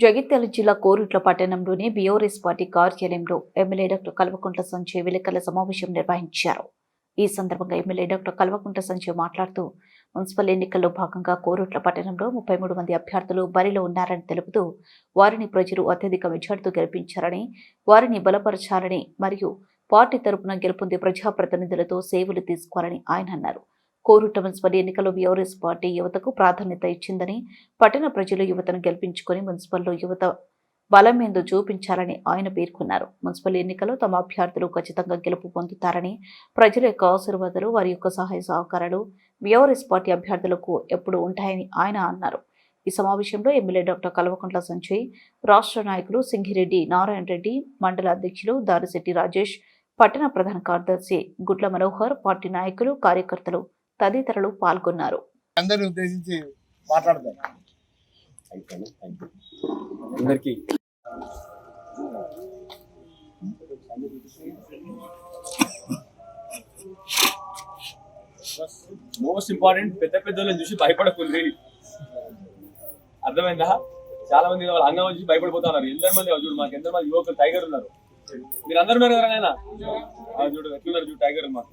జగిత్యాల జిల్లా కోరుట్ల పట్టణంలోని BRS party కార్యాలయంలో ఎమ్మెల్యే డాక్టర్ కల్వకుంట్ల సంజయ్ విలేకరుల సమావేశం నిర్వహించారు. ఈ సందర్భంగా ఎమ్మెల్యే డాక్టర్ కల్వకుంట్ల సంజయ్ మాట్లాడుతూ మున్సిపల్ ఎన్నికల్లో భాగంగా కోరుట్ల పట్టణంలో ముప్పై మూడు మంది అభ్యర్థులు బరిలో ఉన్నారని తెలుపుతూ వారిని ప్రజలు అత్యధిక మెజార్టీతో గెలిపించారని వారిని బలపరచాలని మరియు పార్టీ తరపున గెలుపొందే ప్రజాప్రతినిధులతో సేవలు తీసుకోవాలని ఆయన అన్నారు. కోరుట మున్సిపల్ ఎన్నికల్లో బీఆర్ఎస్ పార్టీ యువతకు ప్రాధాన్యత ఇచ్చిందని పట్టణ ప్రజలు యువతను గెలిపించుకొని మున్సిపల్లో యువత బలమేందో చూపించాలని ఆయన పేర్కొన్నారు. మున్సిపల్ ఎన్నికల్లో తమ అభ్యర్థులు ఖచ్చితంగా గెలుపు పొందుతారని ప్రజల యొక్క ఆశీర్వాదాలు వారి యొక్క సహాయ సహకారాలు బీఆర్ఎస్ పార్టీ అభ్యర్థులకు ఎప్పుడు ఉంటాయని ఆయన అన్నారు. ఈ సమావేశంలో ఎమ్మెల్యే డాక్టర్ కల్వకుంట్ల సంజయ్ రాష్ట్ర నాయకులు సింగిరెడ్డి నారాయణ రెడ్డి మండల అధ్యక్షులు దారిశెట్టి రాజేష్ పట్టణ ప్రధాన కార్యదర్శి గుడ్ల మనోహర్ పార్టీ నాయకులు కార్యకర్తలు తదితరులు పాల్గొన్నారు. అందరిని ఉద్దేశించి మాట్లాడతాను అందరికి. మోస్ట్ ఇంపార్టెంట్ పెద్ద పెద్దలను చూసి భయపడకుంది అర్థమైందా? చాలా మంది వాళ్ళ అంగం చూసి భయపడిపోతున్నారు. ఎందరు మంది చూడు మాకు ఎందరు మంది యువకులు టైగర్ ఉన్నారు. మీరు అందరు ఉన్నారు కదా చూడు ఎట్లున్నారు చూడు టైగర్ మాకు.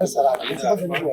కదా వినోద్ ధైర్యంగా ఉండు.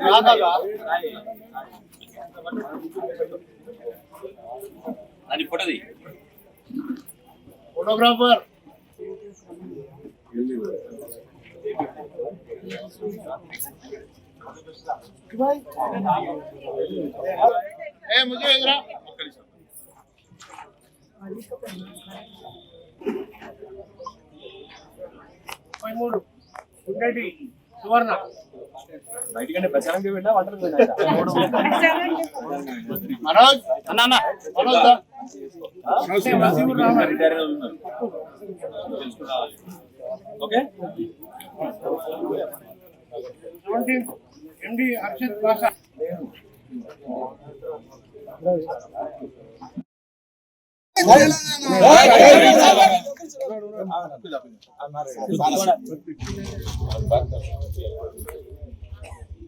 Gracias. అది ఫోటోది. ఫోటోగ్రాఫర్. ముందు సువర్ణ. బయటికంటే ప్రచారంకి వెళ్ళా వంటలకు వెళ్ళా మనోజ్ అన్న అన్న మనోజ్ దా. రిటైర్ అయిన వాళ్ళు ఉన్నారు. తెలుసుకురావాలి. Okay seventeen MD Harshad Basha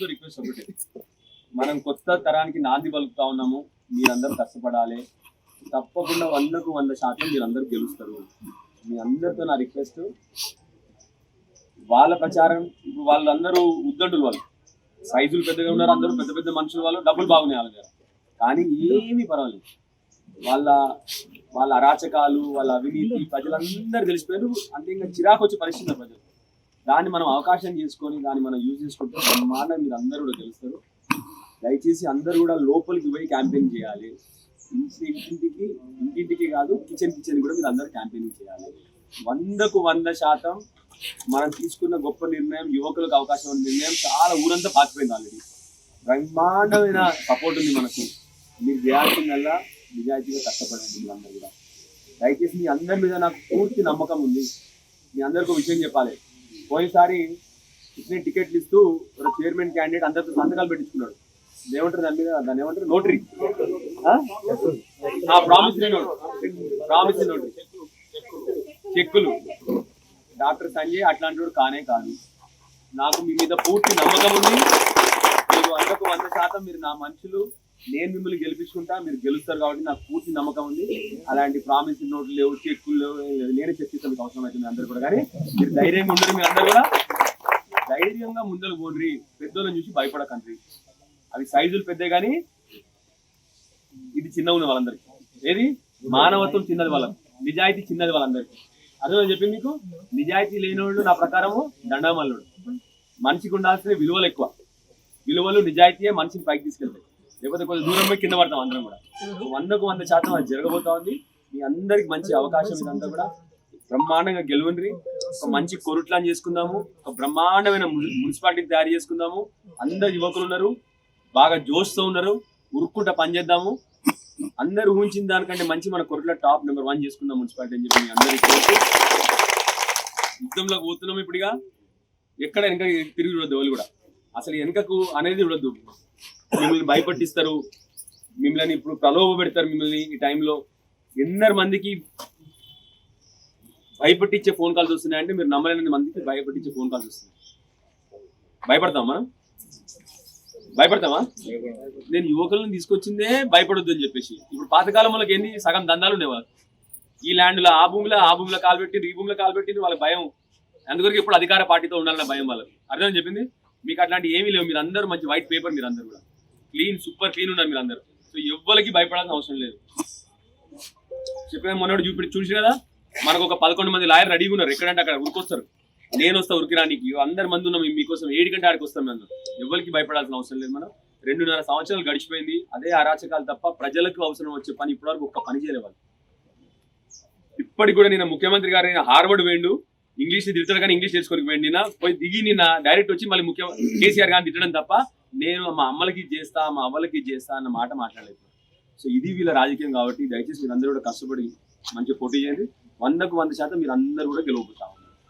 అందరితో రిక్వెస్ట్ ఒకటి. మనం కొత్త తరానికి నాంది పలుకుతా ఉన్నాము. మీరందరూ కష్టపడాలి. తప్పకుండా వందకు వంద శాతం మీరందరూ గెలుస్తారు. మీ అందరితో నా రిక్వెస్ట్ వాళ్ళ ప్రచారం ఇప్పుడు వాళ్ళందరూ ఉద్దండులు వాళ్ళు. సైజులు పెద్దగా ఉన్నారు అందరూ పెద్ద పెద్ద మనుషులు వాళ్ళు డబ్బులు బాగున్నాయి వాళ్ళ దగ్గర. కానీ ఏమీ పర్వాలేదు. వాళ్ళ వాళ్ళ అరాచకాలు వాళ్ళ అవినీతి ప్రజలందరూ తెలిసిపోయారు. అంటే ఇంకా చిరాకు వచ్చి పరిస్థితి ప్రజలు. దాన్ని మనం అవకాశం చేసుకొని దాన్ని మనం యూజ్ చేసుకుంటే బ్రహ్మాండం మీరు అందరూ కూడా తెలుస్తారు. దయచేసి అందరూ కూడా లోపలికి పోయి క్యాంపెయిన్ చేయాలి. ఇంటింటికి ఇంటింటికి కాదు కిచెన్ కిచెన్ కూడా మీరు అందరూ క్యాంపెయినింగ్ చేయాలి. వందకు వంద శాతం మనం తీసుకున్న గొప్ప నిర్ణయం యువకులకు అవకాశం ఉన్న నిర్ణయం చాలా ఊరంతా పాకిపోయింది ఆల్రెడీ బ్రహ్మాండమైన సపోర్ట్ ఉంది మనకు. మీరు చేయాల్సిందల్లా నిజాయితీగా కష్టపడండి మీరందరూ కూడా. దయచేసి మీ అందరి మీద నాకు పూర్తి నమ్మకం ఉంది. మీ అందరికీ ఒక విషయం చెప్పాలి. పోయినసారి ఇట్లే టికెట్లు ఇస్తూ ఒక చైర్మన్ క్యాండిడేట్ అందరితో సంతకాలు పెట్టించుకున్నాడు. ఏమంటారు దాని మీద? దాన్ని ఏమంటారు? Notary. Promissory note promissory notary. చెక్కులు. డాక్టర్ సంజయ్ అట్లాంటి వాడు కానే కాదు. నాకు మీ మీద పూర్తి నమ్మకం ఉంది. మీరు వందకు వంద శాతం మీరు నా మనుషులు. నేను మిమ్మల్ని గెలిపించుకుంటా మీరు గెలుస్తారు కాబట్టి నాకు పూర్తి నమ్మకం ఉంది. అలాంటి ప్రామిస్ నోట్లు లేవు చెక్కులు లేవు నేనే చర్చిస్తాను మీకు అవసరం అయితే మీ అందరు కూడా. కానీ మీరు ధైర్యంగా ఉండరు మీ అందరు కూడా. ధైర్యంగా ముందరు పోండి. పెద్దోళ్ళని చూసి భయపడకండి. అవి సైజులు పెద్దే కానీ ఇది చిన్న ఉంది వాళ్ళందరికి. ఏది? మానవత్వం చిన్నది వాళ్ళం నిజాయితీ చిన్నది వాళ్ళందరికి. అదే చెప్పింది మీకు? నిజాయితీ లేనివాళ్ళు నా ప్రకారము దండమల్లుడు మనిషికి ఉండాల్సిన విలువలు ఎక్కువ. విలువలు నిజాయితీయే మనిషిని పైకి తీసుకెళ్తాయి. లేకపోతే కొంచెం దూరం పోయి కింద పడతాం అందరం కూడా. వందకు వంద శాతం అది జరగబోతా ఉంది. మీ అందరికి మంచి అవకాశం ఇదంతా కూడా. బ్రహ్మాండంగా గెలువండి ఒక మంచి కొరుట్లాన్ చేసుకుందాము. ఒక బ్రహ్మాండమైన మున్సిపాలిటీ మున్సిపాలిటీని తయారు చేసుకుందాము. అందరు యువకులు ఉన్నారు. బాగా జోష్తో ఉన్నారు. ఉరుక్కుంటా పనిచేద్దాము అందరు ఊహించిన దానికంటే మంచి మన కొరట్ల టాప్ నెంబర్ వన్ చేసుకుందాం మున్సిపాలిటీ అని చెప్పి అందరికీ యుద్ధంలోకి పోతున్నాం ఇప్పుడుగా. ఎక్కడ వెనక తిరిగి చూడద్దు వాళ్ళు కూడా. అసలు వెనకకు అనేది చూడద్దు. మిమ్మల్ని భయపట్టిస్తారు. మిమ్మల్ని ఇప్పుడు ప్రలోభ పెడతారు మిమ్మల్ని ఈ టైంలో. ఎన్నర మందికి భయపట్టించే ఫోన్ కాల్స్ వస్తున్నాయంటే మీరు నమ్మలేని మందికి భయపట్టించే ఫోన్ కాల్స్ వస్తున్నాయి. భయపడతాం మనం భయపడతామా నేను యువకులను తీసుకొచ్చిందే భయపడొద్దు అని చెప్పేసి. ఇప్పుడు పాతకాలం వాళ్ళకి ఏంది? సగం దందాలు ఉండేవాళ్ళు ఈ ల్యాండ్లో ఆ భూమిలో ఆ భూమిలో కాలు ఈ భూమిలో కాలు పెట్టి వాళ్ళకి భయం. అందుకొరకు ఇప్పుడు అధికార పార్టీతో ఉండాలన్న భయం వాళ్ళకి. అర్థం చెప్పింది? మీకు అట్లాంటి ఏమీ లేవు. మీరు అందరూ మంచి వైట్ పేపర్ మీరు అందరూ కూడా. క్లీన్ సూపర్ క్లీన్ ఉన్నారు మీరు అందరు సో ఎవ్వరికి భయపడాల్సిన అవసరం లేదు. చెప్పిన మొన్నటి చూపి చూసి కదా? మనకు ఒక పదకొండు మంది లాయర్ రెడీగా ఉన్నారు. ఎక్కడంటే అక్కడ ఉరికొస్తారు. నేను వస్తా ఉరికిరానికి అందరి మంది ఉన్నాం. మీకోసం ఏడు గంట ఆడికి వస్తాం మేము ఎవరికి భయపడాల్సిన అవసరం లేదు మనం. రెండున్నర సంవత్సరాలు గడిచిపోయింది. అదే అరాచకాలు తప్ప ప్రజలకు అవసరం వచ్చే పని ఇప్పటివరకు ఒక్క పని చేయలేదు ఇప్పటికి కూడా నేను ముఖ్యమంత్రి గారు నేను హార్వర్డ్ వేండు ఇంగ్లీష్ తిడతాడు కానీ ఇంగ్లీష్ నేర్చుకోనికి వేండి నిన్న పోయి దిగి నిన్న డైరెక్ట్ వచ్చి మళ్ళీ ముఖ్య కేసీఆర్ గారిని తిట్టడం తప్ప నేను మా అమ్మలకి ఇది చేస్తా మా అవ్వలకి చేస్తా అన్న మాట మాట్లాడలేదు. సో ఇది వీళ్ళ రాజకీయం కాబట్టి దయచేసి మీరు అందరూ కూడా కష్టపడి మంచిగా పోటీ చేయండి. వందకు వంద శాతం మీరు అందరూ కూడా గెలవబోతారు.